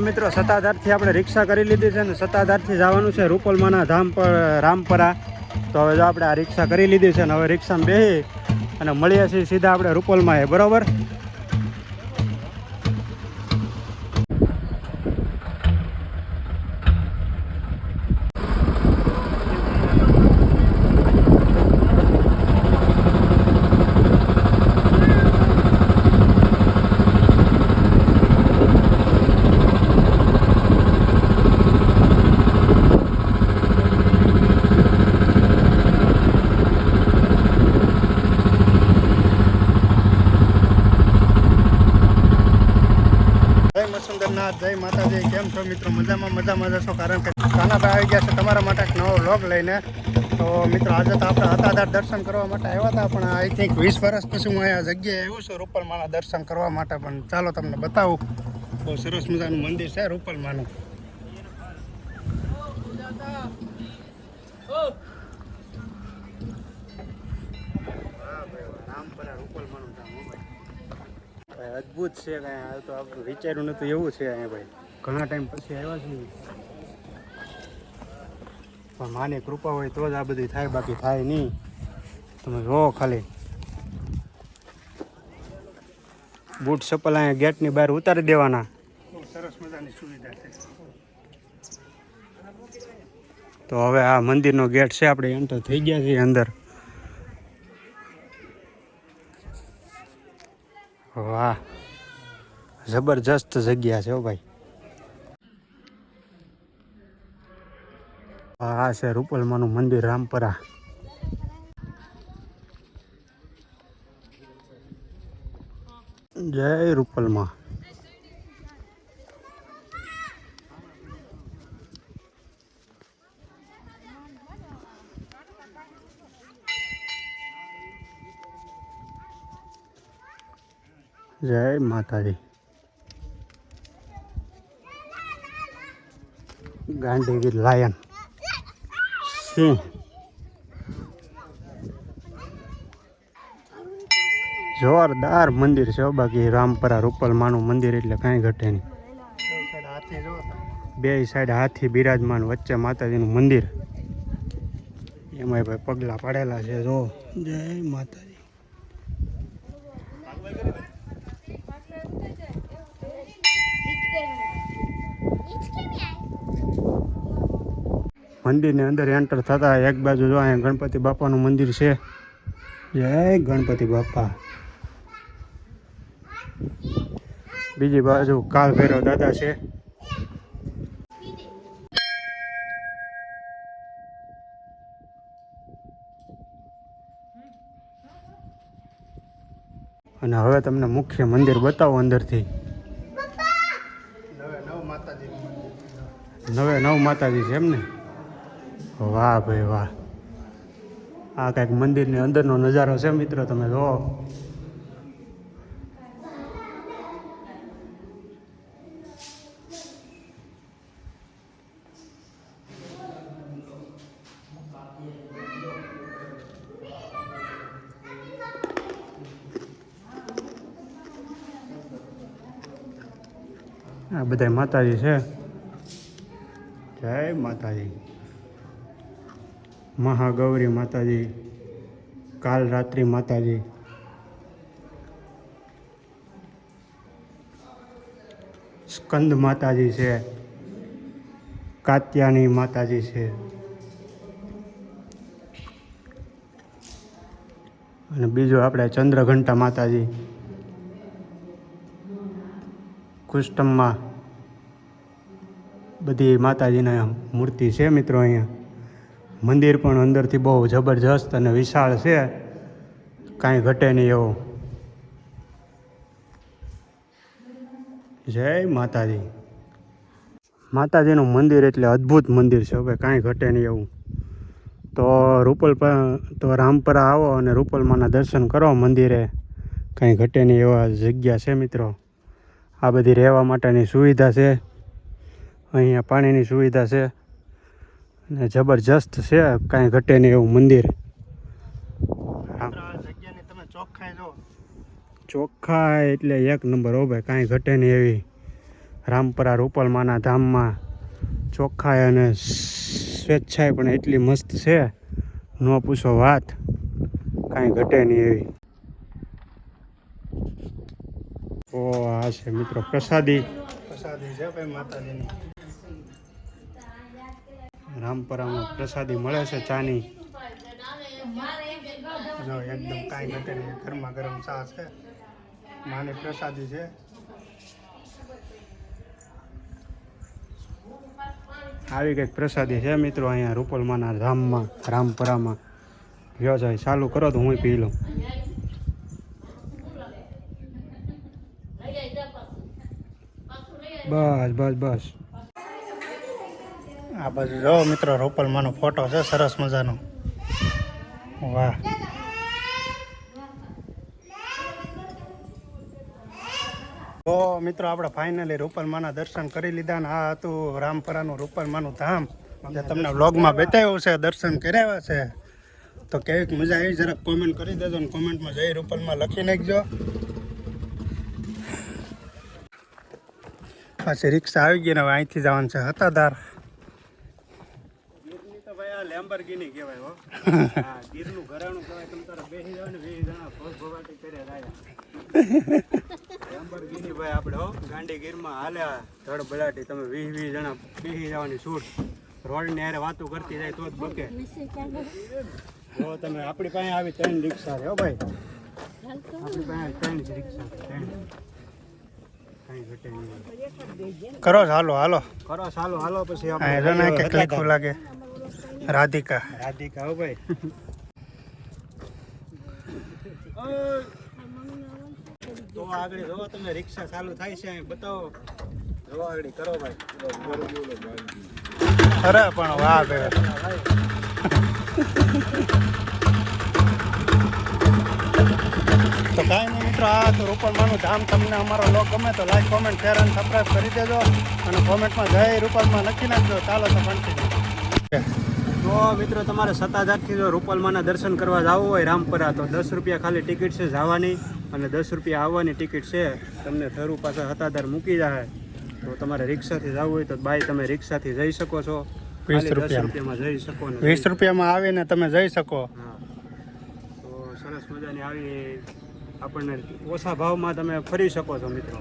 મિત્રો, સત્તાધારથી આપણે રિક્ષા કરી લીધી છે ને સત્તાધારથી જવાનું છે રૂપલમાના ધામ પર, રામપરા. તો હવે જો આપણે આ રિક્ષા કરી લીધી છે ને હવે રિક્ષામાં બેસી અને મળીએ છીએ સીધા આપણે રૂપલમાં એ, બરોબર? મસુંદરનાથ જય માતાજી, કેમ છો મિત્રો? મજામાં મજામાં જશો કારણ કે કાનાભાઈ આવી ગયા છે તમારા માટે એક નવો વ્લોગ લઈને. તો મિત્રો, આજે તો આપણે હતાધાર દર્શન કરવા માટે આવ્યા હતા, પણ આઈ થિંક વીસ વર્ષ પછી હું અહીંયા જગ્યાએ આવ્યું છું, રૂપલમાના દર્શન કરવા માટે. પણ ચાલો તમને બતાવું. બહુ સરસ મજાનું મંદિર છે રૂપલમાનું. ભાઈ અદ્ભુત છે કાંઈ. આ તો આપણે વિચાર્યું નતું એવું છે અહીંયા ભાઈ. ઘણા ટાઈમ પછી આવ્યા છે પણ માની કૃપા હોય તો જ આ બધી થાય બાકી થાય નહીં. તમે જો ખાલી. બૂટ ચપ્પલ અહીંયા ગેટની બહાર ઉતારી દેવાના. સરસ મજાની સુવિધા છે. તો હવે આ મંદિરનો ગેટ છે આપણે એન્ટર થઈ ગયા છીએ અંદર. વાહ. જબરજસ્ત જગ્યા છે હો ભાઈ. આ છે રૂપલમાનું મંદિર રામપરા. જય રૂપલમાં. જય માતાજી. ગાંધીગીર લાયન. સિંહ જોરદાર મંદિર છે બાકી રામપરા રૂપલમાનું મંદિર એટલે કાંઈ ઘટે નહીં. બે સાઈડ હાથી બિરાજમાન વચ્ચે માતાજીનું મંદિર. એમાંય ભાઈ પગલા પાડેલા છે, જો. જય માતાજી. મંદિરની અંદર એન્ટર થતા એક બાજુ જો અહીંયા ગણપતિ બાપાનું મંદિર છે. જય ગણપતિ બાપા. બીજી બાજુ કાળ ભૈરવ દાદા છે. અને હવે તમને મુખ્ય મંદિર બતાવો અંદરથી. નવે નવ માતાજી છે એમ ને? વાહ ભાઈ વાહ. આ કંઈક મંદિરની અંદરનો નજારો છે મિત્રો, તમે જુઓ આ બધા માતાજી છે. જય માતાજી. મહાગૌરી માતાજી, કાલ રાત્રિ માતાજી. સ્કંદ માતાજી છે કાત્યાની માતાજી છે. અને બીજું આપણે ચંદ્રઘંટા માતાજી. કુષ્ટમમાં બધી માતાજીના મૂર્તિ છે મિત્રો અહીંયા. મંદિર પણ અંદરથી બહુ જબરજસ્ત અને વિશાળ છે. કાંઈ ઘટે નહીં એવું. જય માતાજી. માતાજીનું મંદિર એટલે અદ્ભુત મંદિર છે હવે, કાંઈ ઘટે નહીં એવું. તો રૂપલ તો રામપરા આવો અને રૂપલમાના દર્શન કરો મંદિરે. કાંઈ ઘટે નહીં એવા જગ્યા છે મિત્રો. આ બધી રહેવા માટેની સુવિધા છે. અહીંયા પાણીની સુવિધા છે. અને જબરજસ્ત છે કાંઈ ઘટે નહીં એવું મંદિર. ચોખ્ખા એટલે એક નંબર હો ભાઈ કાંઈ ઘટે નહીં એવી. રામપરા રૂપલમાના ધામમાં ચોખ્ખાઈ અને સ્વેચ્છાએ પણ એટલી મસ્ત છે ન પૂછો વાત. કાંઈ ઘટે નહીં એવી. ઓ આ છે મિત્રો પ્રસાદી. પ્રસાદી છે ભાઈ માતાજીની. રામપરામાં પ્રસાદી મળે છે ચાની. જો એકદમ કાંઈ ઘટે ગરમા ગરમ ચા છે. માની પ્રસાદી છે. આવી કંઈક પ્રસાદી છે મિત્રો અહીંયા રૂપલમાના રામમાં રામપરામાં. લ્યો જાય, ચાલુ કરો તો હું પી લઉં. બસ બસ બસ. આ બાજુ જો મિત્રો, રોપલમાંનો ફોટો છે, સરસ મજાનો. વાહ. તો મિત્રો, આપણે ફાઇનલી રૂપલમાના દર્શન કરી લીધા ને આ હતું રામપરાનું રૂપલમાનું ધામ, જે તમને વ્લોગમાં બતાવ્યું છે, દર્શન કરાવ્યા છે. તો કેવીક મજા આવી, જરાક કોમેન્ટ કરી દેજો ને કોમેન્ટમાં જઈ રૂપલમાં લખી નાખજો. પાછી રિક્ષા આવી ગઈ ને અહીંથી જવાનું છે હતાદાર તો ભાઈ આ લેમ્બરગીની કહેવાય હો. હા ગીરનું ઘરાણું કહેવાય તમ તારે બેસી જાવ ને બેસી જણા ભોગ ભવાટી કરે રાયા લેમ્બરગીની ભાઈ આપણે હો ગાંડી ગીરમાં હાલ્યા ધડ બળાટી તમે વીસ વીસ જણા બેસી જવાની છૂટ. રોડની હારે વાતો કરતી જાય તો જ બકે. જો તમે આપણી પાસે આવી ત્રણ રિક્ષા છે હો ભાઈ. આપણી પાસે ત્રણ જ રિક્ષા છે ત્રણ. કાંઈ ઘટે નહીં. કરો હાલો હાલો. કરો હાલો હાલો પછી આપણે કે ક્લિકું લાગે? રાધિકા. રાધિકા હો ભાઈ. તો આગળ જો તમે રિક્ષા ચાલુ થાય છે બતાવો. જો આગળ કરો ભાઈ. અરે પણ વાહ ભાઈ. તો કાંઈ નહીં મિત્રો આ તો રૂપલમાનું ધામ તમને અમારો લોક ગમે તો લાઈક કોમેન્ટ શેર અને સબસ્ક્રાઈબ કરી દેજો. અને કોમેન્ટમાં જય રૂપલમાં લખી નાખજો. ચાલો તો કન્ટિન્યુ તો મિત્રો તમારે સત્તાધારથી જો રૂપલમાના દર્શન કરવા જવું હોય રામપરા તો દસ રૂપિયા ખાલી ટિકિટ છે જવાની અને દસ રૂપિયા આવવાની ટિકિટ છે. તમને થરું પાસે હતાધાર મૂકી જાય તો તમારે રિક્ષાથી જવું હોય તો બાય તમે રિક્ષાથી જઈ શકો છો. વીસ રૂપિયામાં. જઈ શકો વીસ રૂપિયામાં આવીને તમે જઈ શકો. હા. તો સરસ મજાની આવી આપણને ઓછા ભાવમાં તમે ફરી શકો છો મિત્રો.